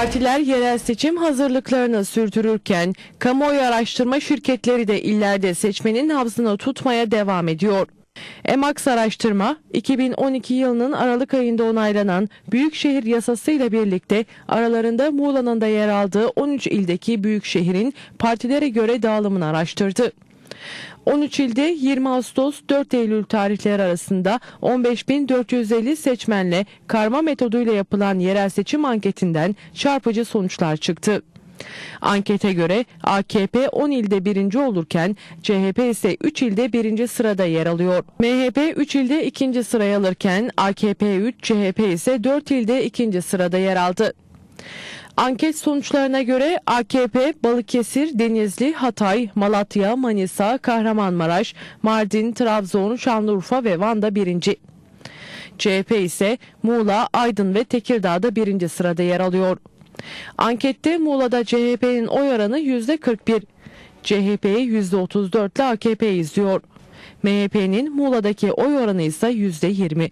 Partiler yerel seçim hazırlıklarını sürdürürken kamuoyu araştırma şirketleri de illerde seçmenin nabzını tutmaya devam ediyor. Emax Araştırma, 2012 yılının Aralık ayında onaylanan Büyükşehir Yasası ile birlikte aralarında Muğla'nın da yer aldığı 13 ildeki büyükşehirin partilere göre dağılımını araştırdı. 13 ilde 20 Ağustos 4 Eylül tarihleri arasında 15.450 seçmenle karma metoduyla yapılan yerel seçim anketinden çarpıcı sonuçlar çıktı. Ankete göre AKP 10 ilde birinci olurken CHP ise 3 ilde birinci sırada yer alıyor. MHP 3 ilde ikinci sıraya alırken AKP 3, CHP ise 4 ilde ikinci sırada yer aldı. Anket sonuçlarına göre AKP Balıkesir, Denizli, Hatay, Malatya, Manisa, Kahramanmaraş, Mardin, Trabzon, Şanlıurfa ve Van'da birinci. CHP ise Muğla, Aydın ve Tekirdağ'da birinci sırada yer alıyor. Ankette Muğla'da CHP'nin oy oranı %41, CHP'yi %34 ile AKP izliyor. MHP'nin Muğla'daki oy oranı ise %20.